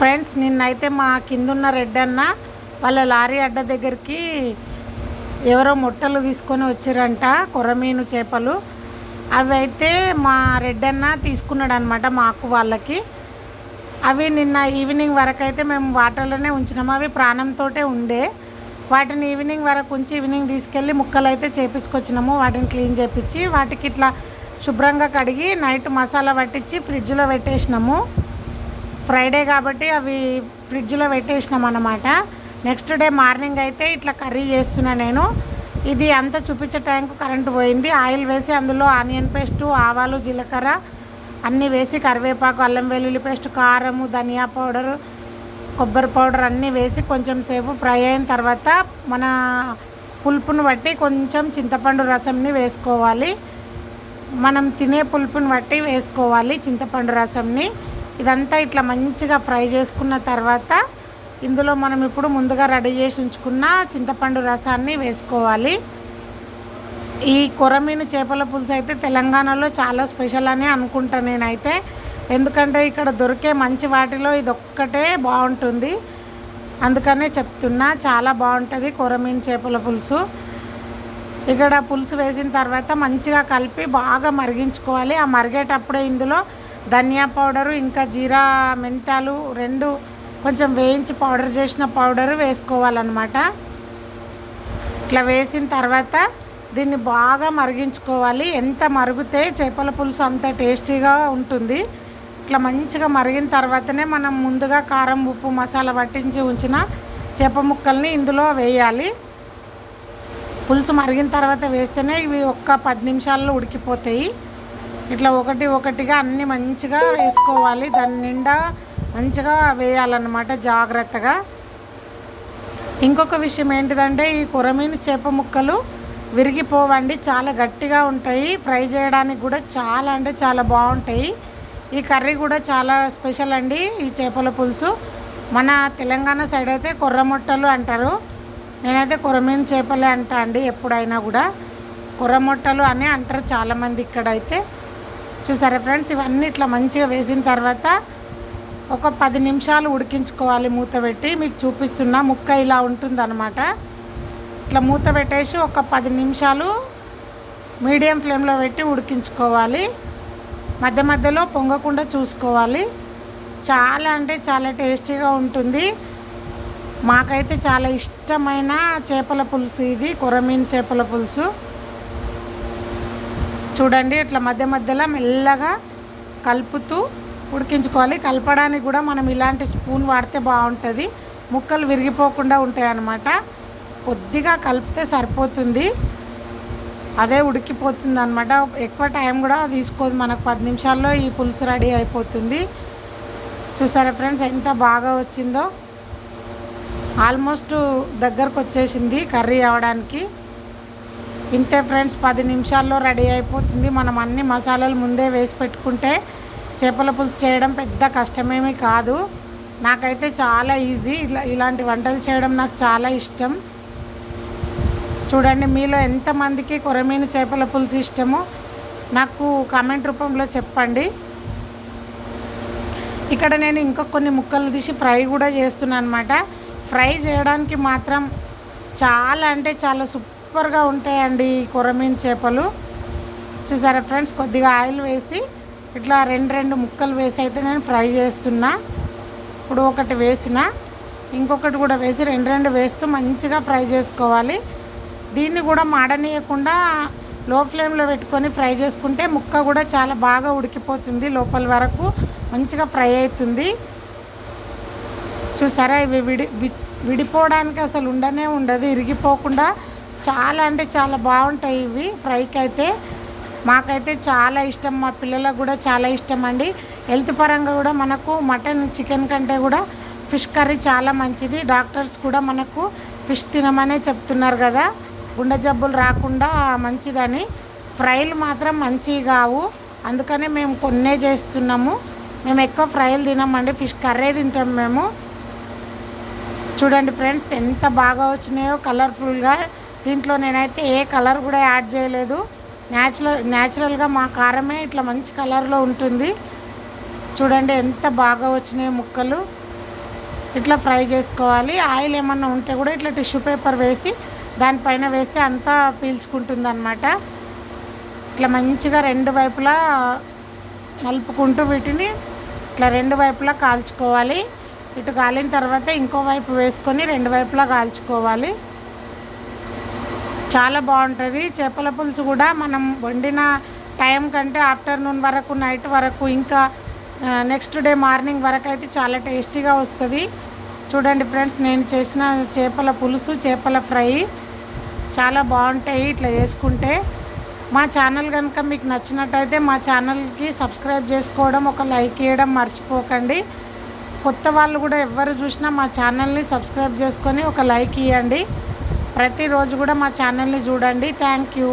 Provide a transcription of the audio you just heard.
Friends నిన్నైతే మా కిందున్న రెడ్డన్న వాళ్ళ లారీ అడ్డ దగ్గరికి ఎవరో మొట్టలు తీసుకొని వచ్చారంట కొరమీను చేపలు. అవి అయితే మా రెడ్డన్న తీసుకున్నాడు అనమాట మాకు వాళ్ళకి. అవి నిన్న ఈవినింగ్ వరకు అయితే మేము వాటర్లోనే ఉంచినాము. అవి ప్రాణంతో ఉండే. వాటిని ఈవినింగ్ వరకు ఉంచి ఈవినింగ్ తీసుకెళ్ళి ముక్కలు అయితే చేపించుకొచ్చినాము. వాటిని క్లీన్ చేపించి వాటికి ఇట్లా శుభ్రంగా కడిగి నైట్ మసాలా పట్టించి ఫ్రిడ్జ్లో పెట్టేసినాము. ఫ్రైడే కాబట్టి అవి ఫ్రిడ్జ్లో పెట్టేసినాం అన్నమాట నెక్స్ట్ డే మార్నింగ్ అయితే ఇట్లా కర్రీ చేస్తున్నా నేను. ఇది అంతా చూపించే టైంకు కరెంటు పోయింది. ఆయిల్ వేసి అందులో ఆనియన్ పేస్టు ఆవాలు జీలకర్ర అన్నీ వేసి కరివేపాకు అల్లం వెల్లుల్లి పేస్ట్ కారము ధనియా పౌడరు కొబ్బరి పౌడర్ అన్నీ వేసి కొంచెం సేపు ఫ్రై అయిన తర్వాత మన పులుపును బట్టి కొంచెం చింతపండు రసంని వేసుకోవాలి. మనం తినే పులుపుని బట్టి వేసుకోవాలి చింతపండు రసంని. ఇదంతా ఇట్లా మంచిగా ఫ్రై చేసుకున్న తర్వాత ఇందులో మనం ఇప్పుడు ముందుగా రెడీ చేసి ఉంచుకున్న చింతపండు రసాన్ని వేసుకోవాలి. ఈ కొరమీను చేపల పులుసు అయితే తెలంగాణలో చాలా స్పెషల్ అని అనుకుంటా నేనైతే. ఎందుకంటే ఇక్కడ దొరికే మంచి వాటిలో ఇది ఒక్కటే బాగుంటుంది. అందుకనే చెప్తున్నా చాలా బాగుంటుంది కొరమీను చేపల పులుసు. ఇక్కడ పులుసు వేసిన తర్వాత మంచిగా కలిపి బాగా మరిగించుకోవాలి. ఆ మరిగేటప్పుడే ఇందులో ధనియా పౌడరు ఇంకా జీరా మెంతాలు రెండు కొంచెం వేయించి పౌడర్ చేసిన పౌడరు వేసుకోవాలన్నమాట. ఇట్లా వేసిన తర్వాత దీన్ని బాగా మరిగించుకోవాలి. ఎంత మరుగుతే చేపల పులుసు అంత టేస్టీగా ఉంటుంది. ఇట్లా మంచిగా మరిగిన తర్వాతనే మనం ముందుగా కారం ఉప్పు మసాలా పట్టించి ఉంచిన చేప ముక్కల్ని ఇందులో వేయాలి. పులుసు మరిగిన తర్వాత వేస్తేనే ఇవి ఒక్క పది నిమిషాల్లో ఉడికిపోతాయి. ఇట్లా ఒకటి ఒకటిగా అన్నీ మంచిగా వేసుకోవాలి. దాని నిండా మంచిగా వేయాలన్నమాట జాగ్రత్తగా. ఇంకొక విషయం ఏంటిదంటే ఈ కొరమీను చేప ముక్కలు విరిగిపోవండి. చాలా గట్టిగా ఉంటాయి. ఫ్రై చేయడానికి కూడా చాలా అంటే చాలా బాగుంటాయి. ఈ కర్రీ కూడా చాలా స్పెషల్ అండి ఈ చేపల పులుసు. మన తెలంగాణ సైడ్ అయితే కొర్రమొట్టలు అంటారు. నేనైతే కొరమీను చేపలే అంటా అండి ఎప్పుడైనా కూడా. కొర్రమొట్టలు అని అంటారు చాలామంది ఇక్కడైతే. చూసారా ఫ్రెండ్స్? ఇవన్నీ ఇట్లా మంచిగా వేసిన తర్వాత ఒక పది నిమిషాలు ఉడికించుకోవాలి మూత పెట్టి. మీకు చూపిస్తున్నా ముక్క ఇలా ఉంటుందన్నమాట. ఇట్లా మూత పెట్టేసి ఒక పది నిమిషాలు మీడియం ఫ్లేమ్లో పెట్టి ఉడికించుకోవాలి. మధ్య మధ్యలో పొంగకుండా చూసుకోవాలి. చాలా అంటే చాలా టేస్టీగా ఉంటుంది. మాకైతే చాలా ఇష్టమైన చేపల పులుసు ఇది కొరమీన్ చేపల పులుసు. చూడండి ఇట్లా మధ్య మధ్యలో మెల్లగా కలుపుతూ ఉడికించుకోవాలి. కలపడానికి కూడా మనం ఇలాంటి స్పూన్ వాడితే బాగుంటుంది. ముక్కలు విరిగిపోకుండా ఉంటాయి అన్నమాట కొద్దిగా కలిపితే సరిపోతుంది. అదే ఉడికిపోతుంది అనమాట ఎక్కువ టైం కూడా తీసుకోదు మనకు. పది నిమిషాల్లో ఈ పులుసు రెడీ అయిపోతుంది. చూసారా ఫ్రెండ్స్ ఎంత బాగా వచ్చిందో. ఆల్మోస్ట్ దగ్గరకు వచ్చేసింది కర్రీ అవ్వడానికి ఇంతే ఫ్రెండ్స్ పది నిమిషాల్లో రెడీ అయిపోతుంది. మనం అన్ని మసాలాలు ముందే వేసి పెట్టుకుంటే చేపల పులుసు చేయడం పెద్ద కష్టమేమీ కాదు. నాకైతే చాలా ఈజీ. ఇలా ఇలాంటి వంటలు చేయడం నాకు చాలా ఇష్టం. చూడండి మీలో ఎంతమందికి కొరమీను చేపల పులుసు ఇష్టమో నాకు కామెంట్ రూపంలో చెప్పండి. ఇక్కడ నేను ఇంకా కొన్ని ముక్కలు తీసి ఫ్రై కూడా చేస్తున్నాను అనమాట ఫ్రై చేయడానికి మాత్రం చాలా అంటే చాలా సూపర్గా ఉంటాయండి ఈ కొరమీన్ చేపలు. చూసారా ఫ్రెండ్స్ కొద్దిగా ఆయిల్ వేసి ఇట్లా రెండు రెండు ముక్కలు వేసి అయితే నేను ఫ్రై చేస్తున్నా. ఇప్పుడు ఒకటి వేసిన ఇంకొకటి కూడా వేసి రెండు రెండు వేస్తూ మంచిగా ఫ్రై చేసుకోవాలి. దీన్ని కూడా మాడనీయకుండా లో ఫ్లేమ్లో పెట్టుకొని ఫ్రై చేసుకుంటే ముక్క కూడా చాలా బాగా ఉడికిపోతుంది లోపల వరకు మంచిగా ఫ్రై అవుతుంది. చూసారా ఇవి విడి విడిపోవడానికి అసలు ఉండనే ఉండదు ఇరిగిపోకుండా చాలా అంటే చాలా బాగుంటాయి ఇవి. ఫ్రైకి అయితే మాకైతే చాలా ఇష్టం. మా పిల్లలకు కూడా చాలా ఇష్టం అండి. హెల్త్ పరంగా కూడా మనకు మటన్ చికెన్ కంటే కూడా ఫిష్ కర్రీ చాలా మంచిది. డాక్టర్స్ కూడా మనకు ఫిష్ తినమనే చెప్తున్నారు కదా. గుండె జబ్బులు రాకుండా మంచిదని. ఫ్రైలు మాత్రం మంచివి కావు. అందుకనే మేము కొన్నే చేస్తున్నాము. మేము ఎక్కువ ఫ్రైలు తినమండి. ఫిష్ కర్రీ తింటాం మేము. చూడండి ఫ్రెండ్స్ ఎంత బాగా వచ్చినాయో కలర్ఫుల్గా దీంట్లో నేనైతే ఏ కలర్ కూడా యాడ్ చేయలేదు. న్యాచురల్ న్యాచురల్గా మా కారమే ఇట్లా మంచి కలర్లో ఉంటుంది. చూడండి ఎంత బాగా వచ్చినాయి ముక్కలు. ఇట్లా ఫ్రై చేసుకోవాలి. ఆయిల్ ఏమన్నా ఉంటే కూడా ఇట్లా టిష్యూ పేపర్ వేసి దానిపైన వేస్తే అంతా పీల్చుకుంటుంది అనమాట ఇట్లా మంచిగా రెండు వైపులా నలుపుకుంటూ వీటిని ఇట్లా రెండు వైపులా కాల్చుకోవాలి. ఇటు కాలిన తర్వాత ఇంకో వైపు వేసుకొని రెండు వైపులా కాల్చుకోవాలి. చాలా బాగుంటుంది. చేపల పులుసు కూడా మనం వండిన టైం కంటే ఆఫ్టర్నూన్ వరకు నైట్ వరకు ఇంకా నెక్స్ట్ డే మార్నింగ్ వరకు అయితే చాలా టేస్టీగా వస్తుంది. చూడండి ఫ్రెండ్స్ నేను చేసిన చేపల పులుసు చేపల ఫ్రై చాలా బాగుంటాయి ఇట్లా చేసుకుంటే. మా ఛానల్ కనుక మీకు నచ్చినట్టయితే మా ఛానల్కి సబ్స్క్రైబ్ చేసుకోవడం ఒక లైక్ ఇవ్వడం మర్చిపోకండి. కొత్త వాళ్ళు కూడా ఎవరు చూసినా మా ఛానల్ని సబ్స్క్రైబ్ చేసుకొని ఒక లైక్ ఇవ్వండి ప్రతిరోజు కూడా మా ఛానల్ని చూడండి. Thank you